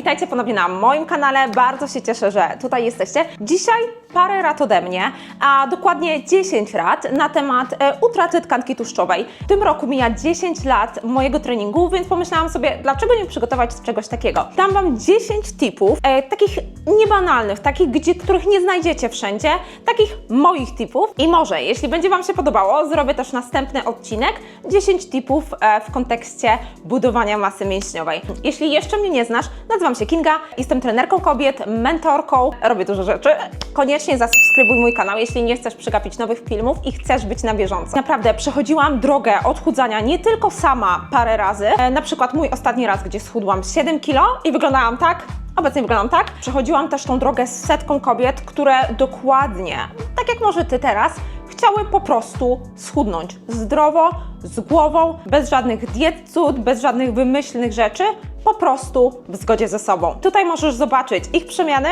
Witajcie ponownie na moim kanale. Bardzo się cieszę, że tutaj jesteście. Dzisiaj parę rad ode mnie, a dokładnie 10 rad na temat e, utraty tkanki tłuszczowej. W tym roku mija 10 lat mojego treningu, więc pomyślałam sobie, dlaczego nie przygotować czegoś takiego. Dam Wam 10 tipów, e, takich niebanalnych, takich, gdzie, których nie znajdziecie wszędzie, takich moich tipów. I może, jeśli będzie Wam się podobało, zrobię też następny odcinek 10 tipów e, w kontekście budowania masy mięśniowej. Jeśli jeszcze mnie nie znasz, nazywam się Kinga, jestem trenerką kobiet, mentorką, robię dużo rzeczy. Koniecznie zasubskrybuj mój kanał, jeśli nie chcesz przegapić nowych filmów i chcesz być na bieżąco. Naprawdę przechodziłam drogę odchudzania nie tylko sama parę razy, e, na przykład mój ostatni raz, gdzie schudłam 7 kilo i wyglądałam tak, Obecnie wyglądam tak. Przechodziłam też tą drogę z setką kobiet, które dokładnie, tak jak może Ty teraz, chciały po prostu schudnąć zdrowo, z głową, bez żadnych diet cud, bez żadnych wymyślnych rzeczy, po prostu w zgodzie ze sobą. Tutaj możesz zobaczyć ich przemiany,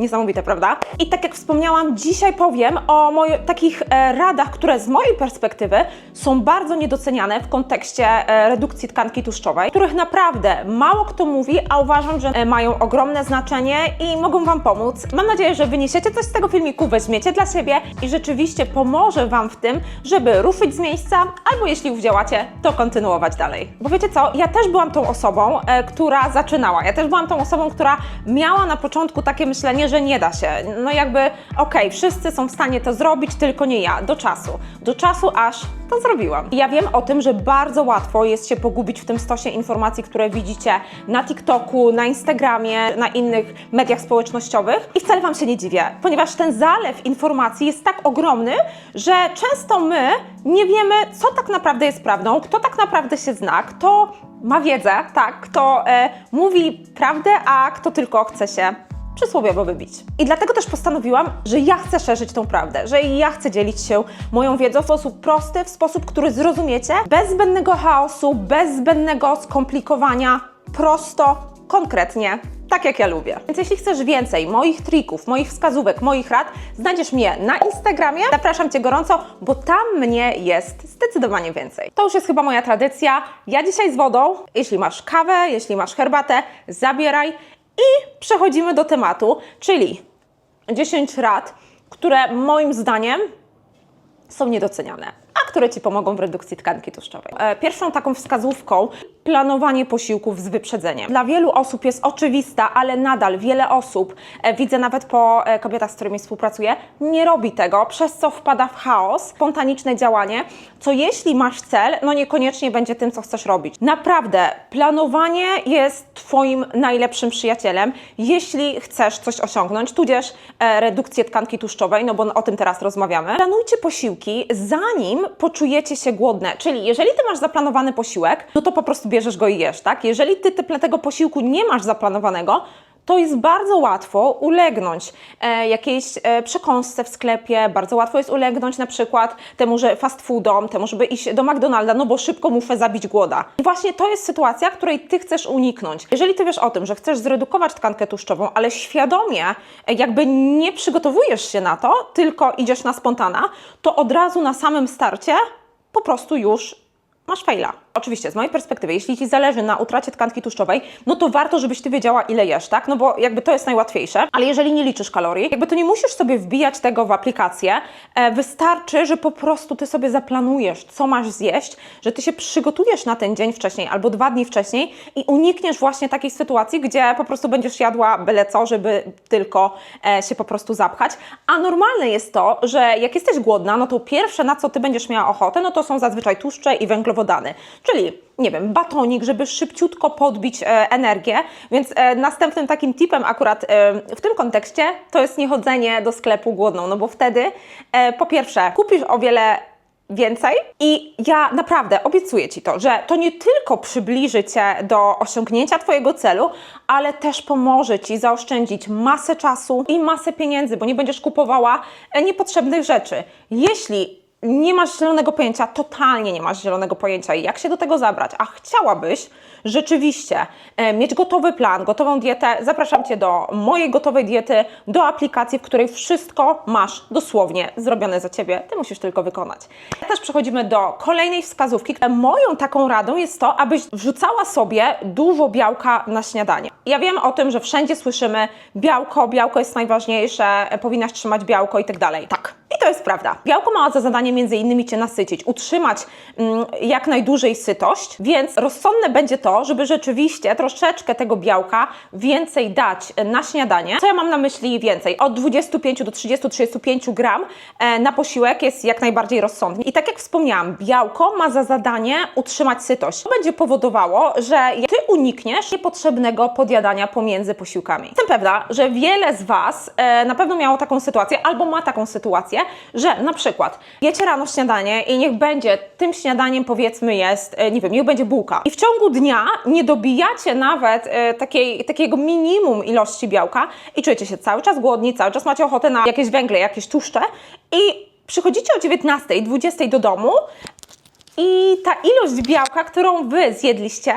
Niesamowite, prawda? I tak jak wspomniałam, dzisiaj powiem o moich takich e, radach, które z mojej perspektywy są bardzo niedoceniane w kontekście e, redukcji tkanki tłuszczowej, których naprawdę mało kto mówi, a uważam, że e, mają ogromne znaczenie i mogą Wam pomóc. Mam nadzieję, że wyniesiecie coś z tego filmiku, weźmiecie dla siebie i rzeczywiście pomoże Wam w tym, żeby ruszyć z miejsca, albo jeśli już działacie, to kontynuować dalej. Bo wiecie co, ja też byłam tą osobą, e, która zaczynała. Ja też byłam tą osobą, która miała na początku takie myślenie, że nie da się. No jakby, okej, wszyscy są w stanie to zrobić, tylko nie ja. Do czasu. Do czasu, aż to zrobiłam. I ja wiem o tym, że bardzo łatwo jest się pogubić w tym stosie informacji, które widzicie na TikToku, na Instagramie, na innych mediach społecznościowych. I wcale Wam się nie dziwię, ponieważ ten zalew informacji jest tak ogromny, że często my nie wiemy, co tak naprawdę jest prawdą, kto tak naprawdę się zna, kto ma wiedzę, tak, kto e, mówi prawdę, a kto tylko chce się przysłowiowo wybić. I dlatego też postanowiłam, że ja chcę szerzyć tą prawdę, że ja chcę dzielić się moją wiedzą w sposób prosty, w sposób, który zrozumiecie, bez zbędnego chaosu, bez zbędnego skomplikowania, prosto, konkretnie, tak jak ja lubię. Więc jeśli chcesz więcej moich trików, moich wskazówek, moich rad, znajdziesz mnie na Instagramie. Zapraszam Cię gorąco, bo tam mnie jest zdecydowanie więcej. To już jest chyba moja tradycja. Ja dzisiaj z wodą. Jeśli masz kawę, jeśli masz herbatę, zabieraj i przechodzimy do tematu, czyli 10 rad, które moim zdaniem są niedoceniane, a które Ci pomogą w redukcji tkanki tłuszczowej. E, Pierwszą taką wskazówką planowanie posiłków z wyprzedzeniem. Dla wielu osób jest oczywista, ale nadal wiele osób, e, widzę nawet po e, kobietach, z którymi współpracuję, nie robi tego, przez co wpada w chaos, spontaniczne działanie, co jeśli masz cel, no niekoniecznie będzie tym, co chcesz robić. Naprawdę, planowanie jest Twoim najlepszym przyjacielem, jeśli chcesz coś osiągnąć, tudzież redukcję tkanki tłuszczowej, no bo o tym teraz rozmawiamy. Planujcie posiłki, zanim poczujecie się głodne, czyli jeżeli Ty masz zaplanowany posiłek, no to po prostu bierzesz go i jesz, tak? Jeżeli Ty te- tego posiłku nie masz zaplanowanego, to jest bardzo łatwo ulegnąć e, jakiejś e, przekąsce w sklepie, bardzo łatwo jest ulegnąć na przykład temu, że fast foodom, temu, żeby iść do McDonalda, no bo szybko muszę zabić głoda. I właśnie to jest sytuacja, której Ty chcesz uniknąć. Jeżeli Ty wiesz o tym, że chcesz zredukować tkankę tłuszczową, ale świadomie e, jakby nie przygotowujesz się na to, tylko idziesz na spontana, to od razu na samym starcie po prostu już masz faila. Oczywiście, z mojej perspektywy, jeśli Ci zależy na utracie tkanki tłuszczowej, no to warto, żebyś Ty wiedziała, ile jesz, tak? No bo jakby to jest najłatwiejsze, ale jeżeli nie liczysz kalorii, jakby to nie musisz sobie wbijać tego w aplikację, e, wystarczy, że po prostu Ty sobie zaplanujesz, co masz zjeść, że Ty się przygotujesz na ten dzień wcześniej albo dwa dni wcześniej i unikniesz właśnie takiej sytuacji, gdzie po prostu będziesz jadła byle co, żeby tylko e, się po prostu zapchać, a normalne jest to, że jak jesteś głodna, no to pierwsze, na co Ty będziesz miała ochotę, no to są zazwyczaj tłuszcze i węglowodany. Czyli, nie wiem, batonik, żeby szybciutko podbić e, energię. Więc e, następnym takim tipem akurat e, w tym kontekście to jest niechodzenie do sklepu głodną, no bo wtedy e, po pierwsze kupisz o wiele więcej i ja naprawdę obiecuję Ci to, że to nie tylko przybliży Cię do osiągnięcia Twojego celu, ale też pomoże Ci zaoszczędzić masę czasu i masę pieniędzy, bo nie będziesz kupowała e, niepotrzebnych rzeczy. Jeśli nie masz zielonego pojęcia, totalnie nie masz zielonego pojęcia, jak się do tego zabrać, a chciałabyś rzeczywiście e, mieć gotowy plan, gotową dietę, zapraszam Cię do mojej gotowej diety, do aplikacji, w której wszystko masz dosłownie zrobione za Ciebie, Ty musisz tylko wykonać. Też przechodzimy do kolejnej wskazówki. Moją taką radą jest to, abyś wrzucała sobie dużo białka na śniadanie. Ja wiem o tym, że wszędzie słyszymy białko, białko jest najważniejsze, powinnaś trzymać białko i tak dalej. Tak, i to jest prawda. Białko ma za zadanie między innymi Cię nasycić, utrzymać mm, jak najdłużej sytość, więc rozsądne będzie to, żeby rzeczywiście troszeczkę tego białka więcej dać na śniadanie. Co ja mam na myśli więcej? Od 25 do 30-35 gram e, na posiłek jest jak najbardziej rozsądnie. I tak jak wspomniałam, białko ma za zadanie utrzymać sytość. To będzie powodowało, że Ty unikniesz niepotrzebnego podjadania pomiędzy posiłkami. Jestem pewna, że wiele z Was e, na pewno miało taką sytuację albo ma taką sytuację, że na przykład jecie rano śniadanie i niech będzie tym śniadaniem powiedzmy jest, e, nie wiem, niech będzie bułka. I w ciągu dnia nie dobijacie nawet e, takiej, takiego minimum ilości białka i czujecie się cały czas głodni, cały czas macie ochotę na jakieś węgle, jakieś tłuszcze i przychodzicie o 19, 20 do domu i ta ilość białka, którą Wy zjedliście,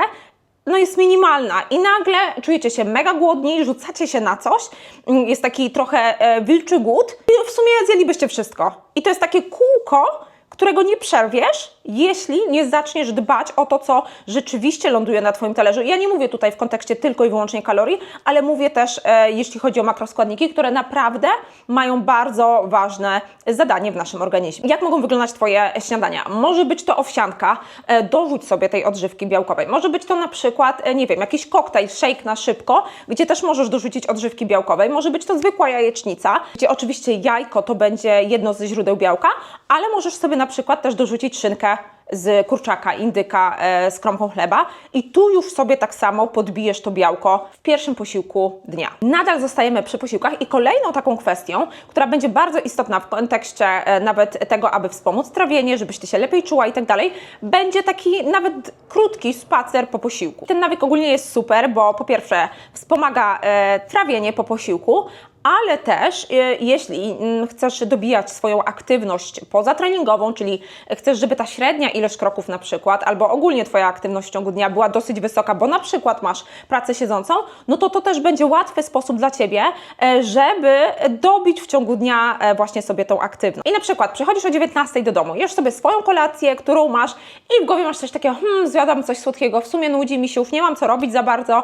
no jest minimalna. I nagle czujecie się mega głodni, rzucacie się na coś, mm, jest taki trochę e, wilczy głód. I w sumie zjedlibyście wszystko. I to jest takie kółko, którego nie przerwiesz, jeśli nie zaczniesz dbać o to, co rzeczywiście ląduje na Twoim talerzu. Ja nie mówię tutaj w kontekście tylko i wyłącznie kalorii, ale mówię też, e, jeśli chodzi o makroskładniki, które naprawdę mają bardzo ważne zadanie w naszym organizmie. Jak mogą wyglądać Twoje śniadania? Może być to owsianka, e, dorzuć sobie tej odżywki białkowej. Może być to na przykład, e, nie wiem, jakiś koktajl, shake na szybko, gdzie też możesz dorzucić odżywki białkowej. Może być to zwykła jajecznica, gdzie oczywiście jajko to będzie jedno ze źródeł białka, ale możesz sobie na przykład też dorzucić szynkę ficar z kurczaka, indyka e, z kromką chleba i tu już sobie tak samo podbijesz to białko w pierwszym posiłku dnia. Nadal zostajemy przy posiłkach i kolejną taką kwestią, która będzie bardzo istotna w kontekście e, nawet tego, aby wspomóc trawienie, żebyś ty się lepiej czuła i tak dalej, będzie taki nawet krótki spacer po posiłku. Ten nawyk ogólnie jest super, bo po pierwsze wspomaga e, trawienie po posiłku, ale też jeśli mm, chcesz dobijać swoją aktywność pozatreningową, czyli chcesz, żeby ta średnia ilość kroków na przykład, albo ogólnie Twoja aktywność w ciągu dnia była dosyć wysoka, bo na przykład masz pracę siedzącą, no to to też będzie łatwy sposób dla Ciebie, e, żeby dobić w ciągu dnia e, właśnie sobie tą aktywność. I na przykład przychodzisz o 19 do domu, jesz sobie swoją kolację, którą masz i w głowie masz coś takiego, hmm, zjadam coś słodkiego, w sumie nudzi mi się, już nie mam co robić za bardzo,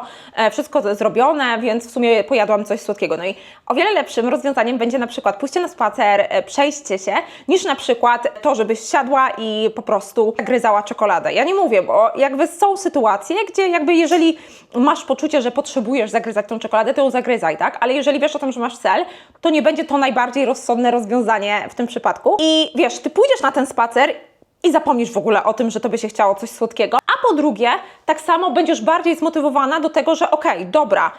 wszystko zrobione, więc w sumie pojadłam coś słodkiego. No i o wiele lepszym rozwiązaniem będzie na przykład pójście na spacer, e, przejście się, niż na przykład to, żebyś siadła i po prostu gryzała czekoladę. Ja nie mówię, bo jakby są sytuacje, gdzie jakby jeżeli masz poczucie, że potrzebujesz zagryzać tą czekoladę, to ją zagryzaj, tak? Ale jeżeli wiesz o tym, że masz cel, to nie będzie to najbardziej rozsądne rozwiązanie w tym przypadku. I wiesz, ty pójdziesz na ten spacer i zapomnisz w ogóle o tym, że tobie się chciało coś słodkiego. A po drugie, tak samo będziesz bardziej zmotywowana do tego, że okej, okay, dobra,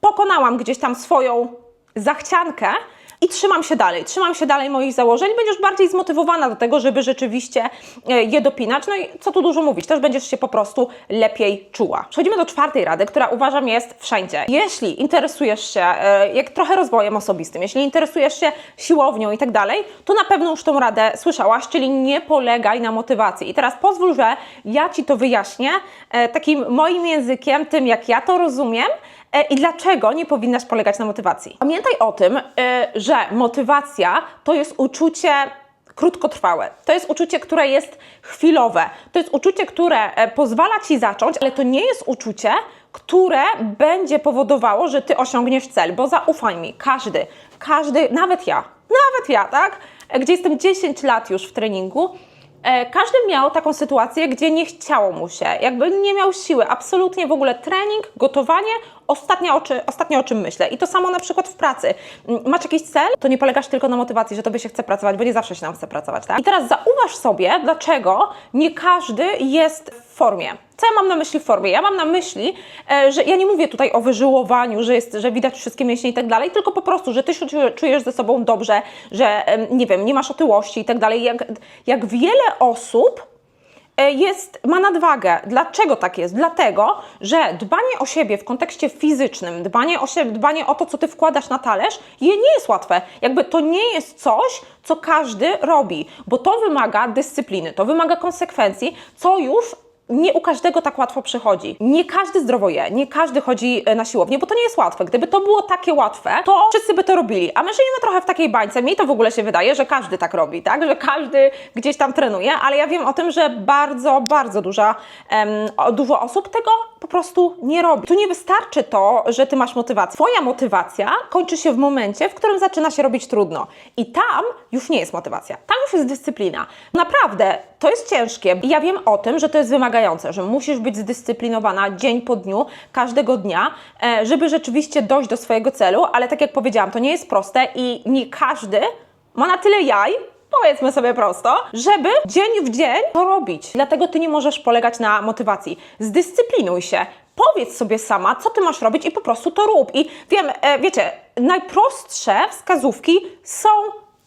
pokonałam gdzieś tam swoją zachciankę i trzymam się dalej, trzymam się dalej moich założeń, będziesz bardziej zmotywowana do tego, żeby rzeczywiście e, je dopinać. No i co tu dużo mówić, też będziesz się po prostu lepiej czuła. Przechodzimy do czwartej rady, która uważam jest wszędzie. Jeśli interesujesz się e, jak trochę rozwojem osobistym, jeśli interesujesz się siłownią i tak dalej, to na pewno już tą radę słyszałaś, czyli nie polegaj na motywacji. I teraz pozwól, że ja Ci to wyjaśnię e, takim moim językiem, tym jak ja to rozumiem, i dlaczego nie powinnaś polegać na motywacji. Pamiętaj o tym, e, że motywacja to jest uczucie krótkotrwałe. To jest uczucie, które jest chwilowe. To jest uczucie, które e, pozwala ci zacząć, ale to nie jest uczucie, które będzie powodowało, że ty osiągniesz cel, bo zaufaj mi, każdy, każdy, nawet ja, nawet ja, tak? Gdzie jestem 10 lat już w treningu, E, każdy miał taką sytuację, gdzie nie chciało mu się, jakby nie miał siły, absolutnie w ogóle trening, gotowanie, ostatnia oczy, ostatnie o czym myślę. I to samo na przykład w pracy. Mm, masz jakiś cel, to nie polegasz tylko na motywacji, że tobie się chce pracować, bo nie zawsze się nam chce pracować, tak? I teraz zauważ sobie, dlaczego nie każdy jest w formie. Co ja mam na myśli w formie? Ja mam na myśli, e, że ja nie mówię tutaj o wyżyłowaniu, że, jest, że widać wszystkie mięśnie i tak dalej, tylko po prostu, że ty się czujesz ze sobą dobrze, że nie wiem, nie masz otyłości i tak dalej. Jak, jak wiele osób jest, ma nadwagę. Dlaczego tak jest? Dlatego, że dbanie o siebie w kontekście fizycznym, dbanie o siebie, dbanie o to, co ty wkładasz na talerz, je nie jest łatwe. Jakby to nie jest coś, co każdy robi, bo to wymaga dyscypliny, to wymaga konsekwencji, co już nie u każdego tak łatwo przychodzi. Nie każdy zdrowo je, nie każdy chodzi e, na siłownię, bo to nie jest łatwe. Gdyby to było takie łatwe, to wszyscy by to robili. A my żyjemy trochę w takiej bańce. Mi to w ogóle się wydaje, że każdy tak robi, tak? Że każdy gdzieś tam trenuje, ale ja wiem o tym, że bardzo, bardzo duża, o- dużo osób tego po prostu nie robi. Tu nie wystarczy to, że ty masz motywację. Twoja motywacja kończy się w momencie, w którym zaczyna się robić trudno. I tam już nie jest motywacja. Tam już jest dyscyplina. Naprawdę, to jest ciężkie. Ja wiem o tym, że to jest wymagające, że musisz być zdyscyplinowana dzień po dniu, każdego dnia, e, żeby rzeczywiście dojść do swojego celu, ale tak jak powiedziałam, to nie jest proste i nie każdy ma na tyle jaj, powiedzmy sobie prosto, żeby dzień w dzień to robić. Dlatego ty nie możesz polegać na motywacji. Zdyscyplinuj się. Powiedz sobie sama, co ty masz robić i po prostu to rób. I wiem, e, wiecie, najprostsze wskazówki są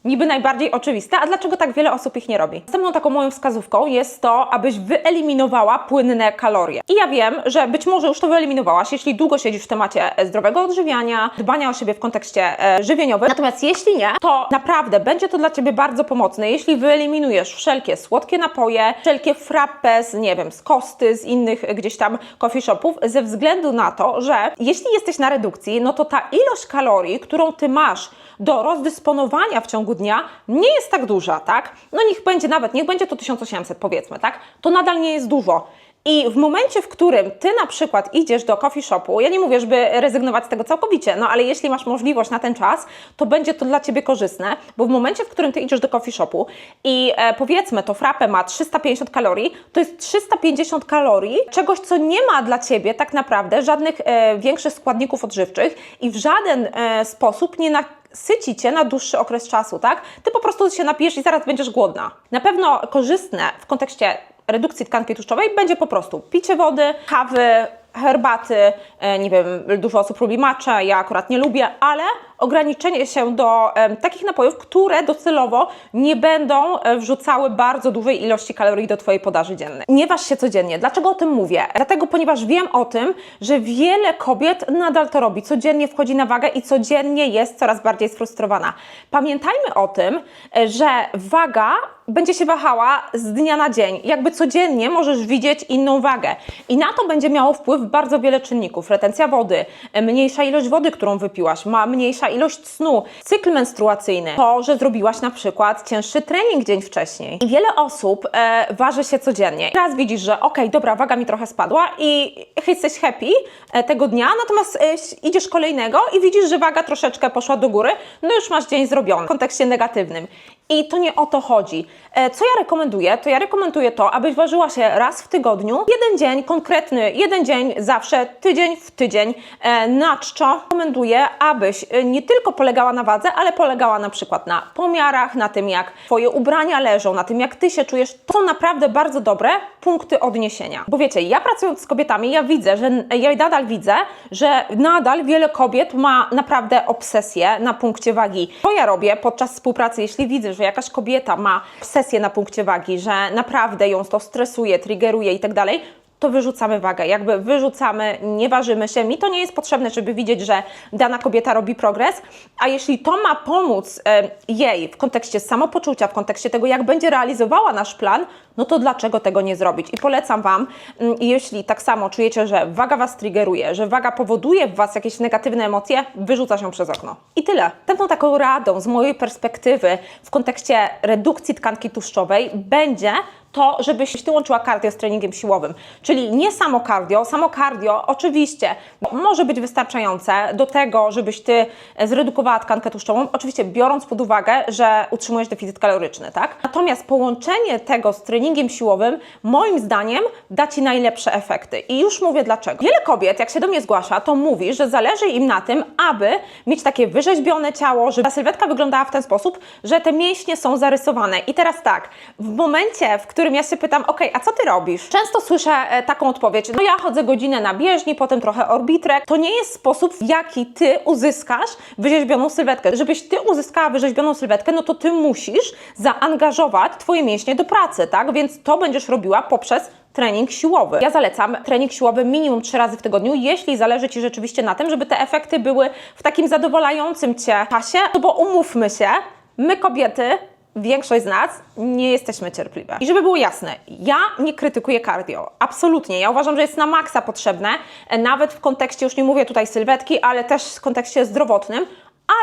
niby najbardziej oczywiste, a dlaczego tak wiele osób ich nie robi? Następną taką moją wskazówką jest to, abyś wyeliminowała płynne kalorie. I ja wiem, że być może już to wyeliminowałaś, jeśli długo siedzisz w temacie e, zdrowego odżywiania, dbania o siebie w kontekście e, żywieniowym. Natomiast jeśli nie, to naprawdę będzie to dla Ciebie bardzo pomocne, jeśli wyeliminujesz wszelkie słodkie napoje, wszelkie frappe z, nie wiem, z kosty, z innych gdzieś tam coffee shopów, ze względu na to, że jeśli jesteś na redukcji, no to ta ilość kalorii, którą Ty masz do rozdysponowania w ciągu dnia nie jest tak duża, tak? No niech będzie nawet, niech będzie to 1800 powiedzmy, tak? To nadal nie jest dużo. I w momencie, w którym ty na przykład idziesz do coffee shopu, ja nie mówię, żeby rezygnować z tego całkowicie, no ale jeśli masz możliwość na ten czas, to będzie to dla ciebie korzystne, bo w momencie, w którym ty idziesz do coffee shopu i e, powiedzmy to frappe ma 350 kalorii, to jest 350 kalorii czegoś, co nie ma dla ciebie tak naprawdę żadnych e, większych składników odżywczych i w żaden e, sposób nie na syci cię na dłuższy okres czasu, tak? Ty po prostu się napijesz i zaraz będziesz głodna. Na pewno korzystne w kontekście redukcji tkanki tłuszczowej będzie po prostu picie wody, kawy, herbaty, e, nie wiem, dużo osób lubi matcha, ja akurat nie lubię, ale ograniczenie się do takich napojów, które docelowo nie będą e, wrzucały bardzo dużej ilości kalorii do Twojej podaży dziennej. Nie waż się codziennie. Dlaczego o tym mówię? Dlatego, ponieważ wiem o tym, że wiele kobiet nadal to robi, codziennie wchodzi na wagę i codziennie jest coraz bardziej sfrustrowana. Pamiętajmy o tym, e, że waga będzie się wahała z dnia na dzień. Jakby codziennie możesz widzieć inną wagę. I na to będzie miało wpływ bardzo wiele czynników. Retencja wody, e, mniejsza ilość wody, którą wypiłaś, ma mniejsza ilość snu, cykl menstruacyjny, to, że zrobiłaś na przykład cięższy trening dzień wcześniej. I wiele osób e, waży się codziennie. Raz widzisz, że okej, dobra, waga mi trochę spadła i jesteś happy e, tego dnia, natomiast e, idziesz kolejnego i widzisz, że waga troszeczkę poszła do góry, no już masz dzień zrobiony w kontekście negatywnym. I to nie o to chodzi. E, Co ja rekomenduję? To ja rekomenduję to, abyś ważyła się raz w tygodniu, jeden dzień, konkretny, jeden dzień zawsze, tydzień w tydzień. E, Na czczo rekomenduję, abyś e, nie tylko polegała na wadze, ale polegała na przykład na pomiarach, na tym jak Twoje ubrania leżą, na tym jak Ty się czujesz. To są naprawdę bardzo dobre punkty odniesienia. Bo wiecie, ja pracując z kobietami, ja widzę, że ja nadal widzę, że nadal wiele kobiet ma naprawdę obsesję na punkcie wagi. To ja robię podczas współpracy, jeśli widzę, że jakaś kobieta ma obsesję na punkcie wagi, że naprawdę ją to stresuje, triggeruje i tak dalej, to wyrzucamy wagę. Jakby wyrzucamy, nie ważymy się. Mi to nie jest potrzebne, żeby widzieć, że dana kobieta robi progres, a jeśli to ma pomóc jej w kontekście samopoczucia, w kontekście tego, jak będzie realizowała nasz plan, no to dlaczego tego nie zrobić? I polecam Wam, mm, jeśli tak samo czujecie, że waga Was triggeruje, że waga powoduje w Was jakieś negatywne emocje, wyrzuca się przez okno. I tyle. Następną taką radą z mojej perspektywy w kontekście redukcji tkanki tłuszczowej będzie to, żebyś ty łączyła cardio z treningiem siłowym. Czyli nie samo cardio, samo cardio oczywiście może być wystarczające do tego, żebyś ty zredukowała tkankę tłuszczową, oczywiście biorąc pod uwagę, że utrzymujesz deficyt kaloryczny, tak? Natomiast połączenie tego z treningiem siłowym, moim zdaniem, da ci najlepsze efekty. I już mówię dlaczego. Wiele kobiet, jak się do mnie zgłasza, to mówi, że zależy im na tym, aby mieć takie wyrzeźbione ciało, żeby ta sylwetka wyglądała w ten sposób, że te mięśnie są zarysowane. I teraz tak, w momencie, w którym którym ja się pytam, ok, a co ty robisz? Często słyszę e, taką odpowiedź, no ja chodzę godzinę na bieżni, potem trochę orbitrek. To nie jest sposób, w jaki ty uzyskasz wyrzeźbioną sylwetkę. Żebyś ty uzyskała wyrzeźbioną sylwetkę, no to ty musisz zaangażować twoje mięśnie do pracy, tak? Więc to będziesz robiła poprzez trening siłowy. Ja zalecam trening siłowy minimum 3 razy w tygodniu, jeśli zależy Ci rzeczywiście na tym, żeby te efekty były w takim zadowalającym Cię czasie, no bo umówmy się, my kobiety większość z nas nie jesteśmy cierpliwe. I żeby było jasne, ja nie krytykuję cardio. Absolutnie. Ja uważam, że jest na maksa potrzebne, e, nawet w kontekście, już nie mówię tutaj sylwetki, ale też w kontekście zdrowotnym.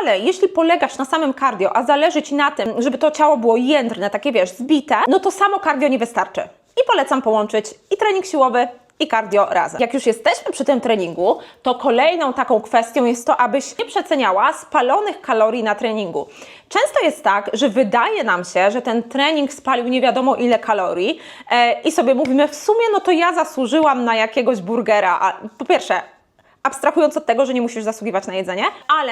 Ale jeśli polegasz na samym cardio, a zależy Ci na tym, żeby to ciało było jędrne, takie wiesz, zbite, no to samo cardio nie wystarczy. I polecam połączyć i trening siłowy, i cardio razem. Jak już jesteśmy przy tym treningu, to kolejną taką kwestią jest to, abyś nie przeceniała spalonych kalorii na treningu. Często jest tak, że wydaje nam się, że ten trening spalił nie wiadomo ile kalorii e, i sobie mówimy w sumie, no to ja zasłużyłam na jakiegoś burgera. A, po pierwsze, abstrahując od tego, że nie musisz zasługiwać na jedzenie, ale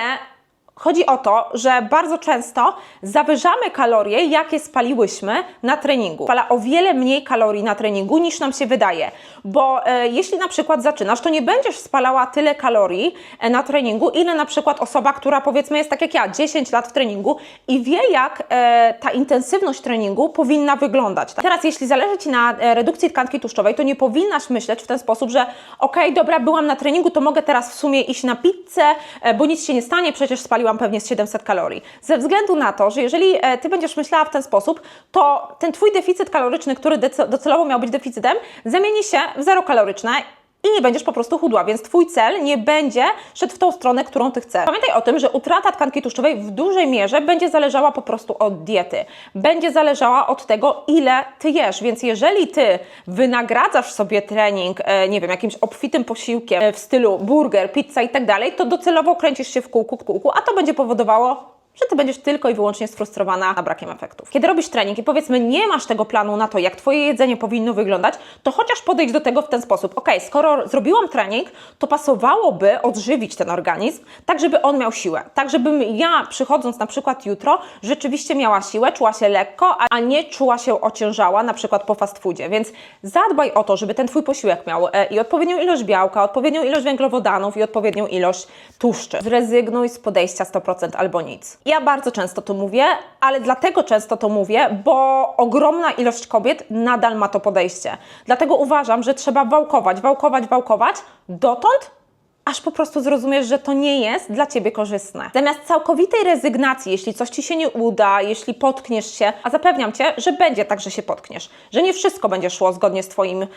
Chodzi o to, że bardzo często zawyżamy kalorie, jakie spaliłyśmy na treningu. Spala o wiele mniej kalorii na treningu niż nam się wydaje, bo e, jeśli na przykład zaczynasz, to nie będziesz spalała tyle kalorii e, na treningu, ile na przykład osoba, która powiedzmy jest tak jak ja, 10 lat w treningu i wie jak e, ta intensywność treningu powinna wyglądać. Teraz jeśli zależy Ci na e, redukcji tkanki tłuszczowej, to nie powinnaś myśleć w ten sposób, że okej, dobra, byłam na treningu, to mogę teraz w sumie iść na pizzę, e, bo nic się nie stanie, przecież spaliłam pewnie z 700 kalorii. Ze względu na to, że jeżeli e, Ty będziesz myślała w ten sposób, to ten Twój deficyt kaloryczny, który docelowo miał być deficytem, zamieni się w zero kaloryczne i nie będziesz po prostu chudła, więc Twój cel nie będzie szedł w tą stronę, którą Ty chcesz. Pamiętaj o tym, że utrata tkanki tłuszczowej w dużej mierze będzie zależała po prostu od diety. Będzie zależała od tego, ile Ty jesz, więc jeżeli Ty wynagradzasz sobie trening, e, nie wiem, jakimś obfitym posiłkiem e, w stylu burger, pizza i tak dalej, to docelowo kręcisz się w kółku, w kółku, a to będzie powodowało że ty będziesz tylko i wyłącznie sfrustrowana na brakiem efektów. Kiedy robisz trening i powiedzmy nie masz tego planu na to, jak twoje jedzenie powinno wyglądać, to chociaż podejdź do tego w ten sposób. Ok, skoro zrobiłam trening, to pasowałoby odżywić ten organizm, tak żeby on miał siłę. Tak żebym ja przychodząc na przykład jutro rzeczywiście miała siłę, czuła się lekko, a nie czuła się ociężała na przykład po fast foodzie. Więc zadbaj o to, żeby ten twój posiłek miał e, i odpowiednią ilość białka, odpowiednią ilość węglowodanów i odpowiednią ilość tłuszczy. Zrezygnuj z podejścia 100% albo nic. Ja bardzo często to mówię, ale dlatego często to mówię, bo ogromna ilość kobiet nadal ma to podejście. Dlatego uważam, że trzeba wałkować, wałkować, wałkować dotąd, aż po prostu zrozumiesz, że to nie jest dla Ciebie korzystne. Zamiast całkowitej rezygnacji, jeśli coś Ci się nie uda, jeśli potkniesz się, a zapewniam Cię, że będzie tak, że się potkniesz, że nie wszystko będzie szło zgodnie z, twoim,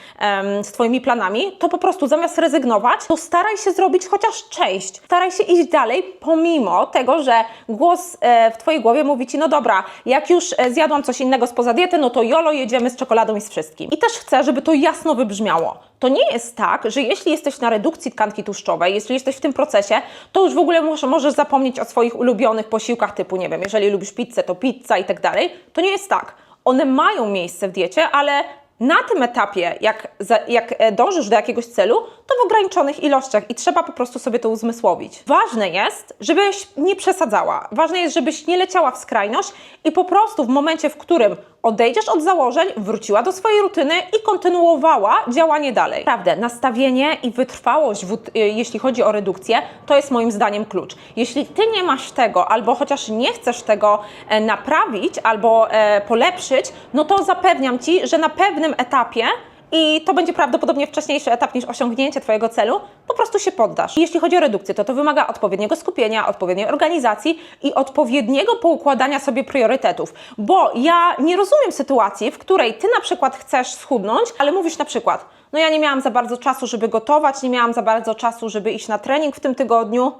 z Twoimi planami, to po prostu zamiast rezygnować, to staraj się zrobić chociaż część. Staraj się iść dalej, pomimo tego, że głos e, w Twojej głowie mówi Ci, no dobra, jak już e, zjadłam coś innego spoza diety, no to jolo, jedziemy z czekoladą i z wszystkim. I też chcę, żeby to jasno wybrzmiało. To nie jest tak, że jeśli jesteś na redukcji tkanki tłuszczowej, jeśli jesteś w tym procesie, to już w ogóle możesz, zapomnieć o swoich ulubionych posiłkach typu, nie wiem, jeżeli lubisz pizzę, to pizza i tak dalej. To nie jest tak. One mają miejsce w diecie, ale na tym etapie, jak, jak e, dążysz do jakiegoś celu, to w ograniczonych ilościach i trzeba po prostu sobie to uzmysłowić. Ważne jest, żebyś nie przesadzała. Ważne jest, żebyś nie leciała w skrajność i po prostu w momencie, w którym odejdziesz od założeń, wróciła do swojej rutyny i kontynuowała działanie dalej. Naprawdę, nastawienie i wytrwałość, y, jeśli chodzi o redukcję, to jest moim zdaniem klucz. Jeśli ty nie masz tego, albo chociaż nie chcesz tego e, naprawić, albo e, polepszyć, no to zapewniam ci, że na pewnym etapie i to będzie prawdopodobnie wcześniejszy etap niż osiągnięcie Twojego celu, po prostu się poddasz. Jeśli chodzi o redukcję, to to wymaga odpowiedniego skupienia, odpowiedniej organizacji i odpowiedniego poukładania sobie priorytetów. Bo ja nie rozumiem sytuacji, w której Ty na przykład chcesz schudnąć, ale mówisz na przykład, no ja nie miałam za bardzo czasu, żeby gotować, nie miałam za bardzo czasu, żeby iść na trening w tym tygodniu,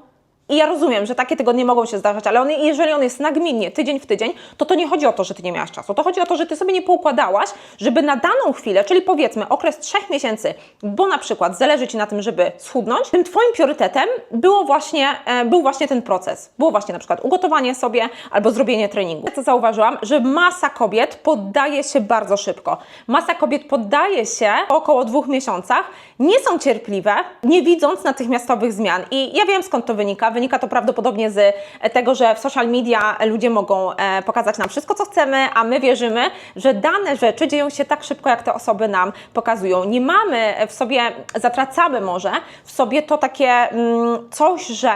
i ja rozumiem, że takie tygodnie mogą się zdarzać, ale on, jeżeli on jest nagminnie, tydzień w tydzień, to to nie chodzi o to, że ty nie miałaś czasu. To chodzi o to, że ty sobie nie poukładałaś, żeby na daną chwilę, czyli powiedzmy okres trzech miesięcy, bo na przykład zależy ci na tym, żeby schudnąć, tym twoim priorytetem było właśnie, e, był właśnie ten proces. Było właśnie na przykład ugotowanie sobie albo zrobienie treningu. Co zauważyłam, że masa kobiet poddaje się bardzo szybko. Masa kobiet poddaje się po około dwóch miesiącach, nie są cierpliwe, nie widząc natychmiastowych zmian. I ja wiem skąd to wynika wynika to prawdopodobnie z e, tego, że w social media ludzie mogą e, pokazać nam wszystko, co chcemy, a my wierzymy, że dane rzeczy dzieją się tak szybko, jak te osoby nam pokazują. Nie mamy w sobie, zatracamy może w sobie to takie mm, coś, że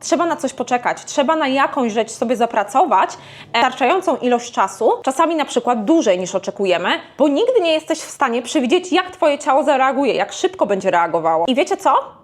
Trzeba na coś poczekać, trzeba na jakąś rzecz sobie zapracować e, wystarczającą ilość czasu, czasami na przykład dłużej niż oczekujemy, bo nigdy nie jesteś w stanie przewidzieć, jak Twoje ciało zareaguje, jak szybko będzie reagowało. I wiecie co?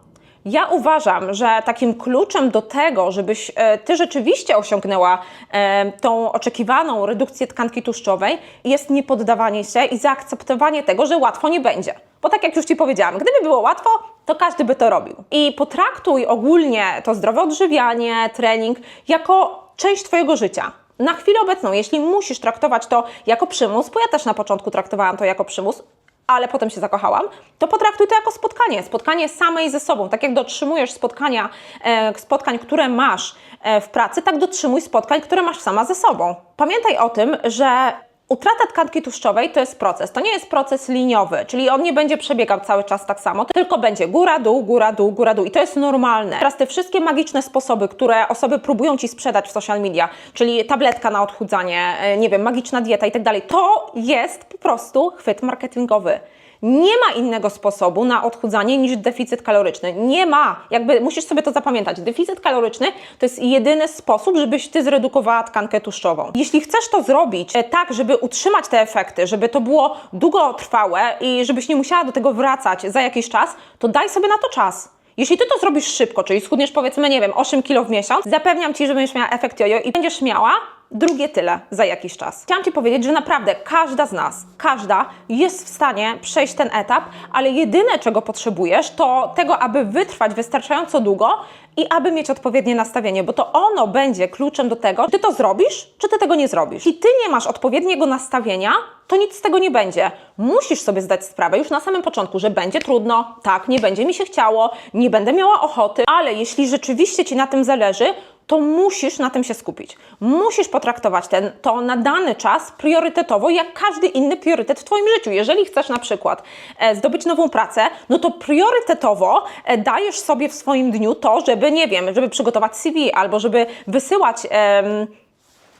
Ja uważam, że takim kluczem do tego, żebyś e, ty rzeczywiście osiągnęła e, tą oczekiwaną redukcję tkanki tłuszczowej, jest niepoddawanie się i zaakceptowanie tego, że łatwo nie będzie. Bo tak jak już Ci powiedziałam, gdyby było łatwo, to każdy by to robił. I potraktuj ogólnie to zdrowe odżywianie, trening jako część Twojego życia. Na chwilę obecną, jeśli musisz traktować to jako przymus, bo ja też na początku traktowałam to jako przymus, ale potem się zakochałam, to potraktuj to jako spotkanie. Spotkanie samej ze sobą. Tak jak dotrzymujesz spotkania, e, spotkań, które masz e, w pracy, tak dotrzymuj spotkań, które masz sama ze sobą. Pamiętaj o tym, że Utrata tkanki tłuszczowej to jest proces. To nie jest proces liniowy, czyli on nie będzie przebiegał cały czas tak samo, tylko będzie góra, dół, góra, dół, góra, dół. I to jest normalne. Teraz te wszystkie magiczne sposoby, które osoby próbują ci sprzedać w social media, czyli tabletka na odchudzanie, e, nie wiem, magiczna dieta i tak dalej, to jest po prostu chwyt marketingowy. Nie ma innego sposobu na odchudzanie niż deficyt kaloryczny. Nie ma. Jakby musisz sobie to zapamiętać. Deficyt kaloryczny to jest jedyny sposób, żebyś ty zredukowała tkankę tłuszczową. Jeśli chcesz to zrobić e, tak, żeby utrzymać te efekty, żeby to było długotrwałe i żebyś nie musiała do tego wracać za jakiś czas, to daj sobie na to czas. Jeśli ty to zrobisz szybko, czyli schudniesz powiedzmy, nie wiem, 8 kg w miesiąc, zapewniam ci, że będziesz miała efekt jojo i będziesz miała drugie tyle za jakiś czas. Chciałam Ci powiedzieć, że naprawdę każda z nas, każda jest w stanie przejść ten etap, ale jedyne czego potrzebujesz to tego, aby wytrwać wystarczająco długo i aby mieć odpowiednie nastawienie, bo to ono będzie kluczem do tego, czy Ty to zrobisz, czy Ty tego nie zrobisz. Jeśli Ty nie masz odpowiedniego nastawienia, to nic z tego nie będzie. Musisz sobie zdać sprawę już na samym początku, że będzie trudno, tak, nie będzie mi się chciało, nie będę miała ochoty, ale jeśli rzeczywiście Ci na tym zależy, to musisz na tym się skupić. Musisz potraktować ten, to na dany czas priorytetowo, jak każdy inny priorytet w Twoim życiu. Jeżeli chcesz na przykład e, zdobyć nową pracę, no to priorytetowo e, dajesz sobie w swoim dniu to, żeby, nie wiem, żeby przygotować CV albo żeby wysyłać,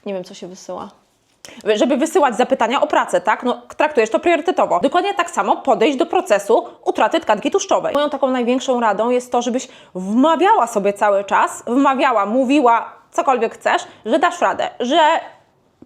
nie wiem, co się wysyła żeby wysyłać zapytania o pracę, tak? No, traktujesz to priorytetowo. Dokładnie tak samo podejść do procesu utraty tkanki tłuszczowej. Moją taką największą radą jest to, żebyś wmawiała sobie cały czas, wmawiała, mówiła cokolwiek chcesz, że dasz radę, że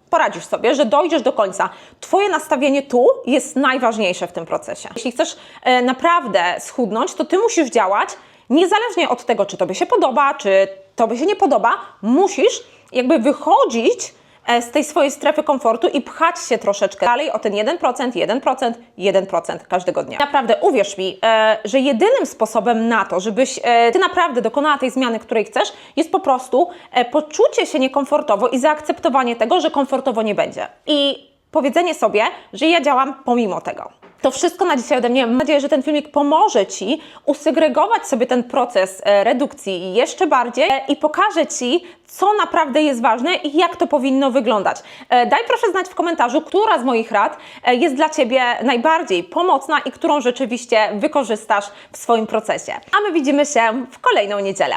poradzisz sobie, że dojdziesz do końca. Twoje nastawienie tu jest najważniejsze w tym procesie. Jeśli chcesz e, naprawdę schudnąć, to ty musisz działać niezależnie od tego, czy tobie się podoba, czy tobie się nie podoba, musisz jakby wychodzić z tej swojej strefy komfortu i pchać się troszeczkę dalej o ten 1%, 1%, 1% każdego dnia. Naprawdę uwierz mi, e, że jedynym sposobem na to, żebyś e, ty naprawdę dokonała tej zmiany, której chcesz, jest po prostu e, poczucie się niekomfortowo i zaakceptowanie tego, że komfortowo nie będzie. I powiedzenie sobie, że ja działam pomimo tego. To wszystko na dzisiaj ode mnie. Mam nadzieję, że ten filmik pomoże Ci usegregować sobie ten proces e, redukcji jeszcze bardziej e, i pokaże Ci, co naprawdę jest ważne i jak to powinno wyglądać. E, Daj proszę znać w komentarzu, która z moich rad jest dla Ciebie najbardziej pomocna i którą rzeczywiście wykorzystasz w swoim procesie. A my widzimy się w kolejną niedzielę.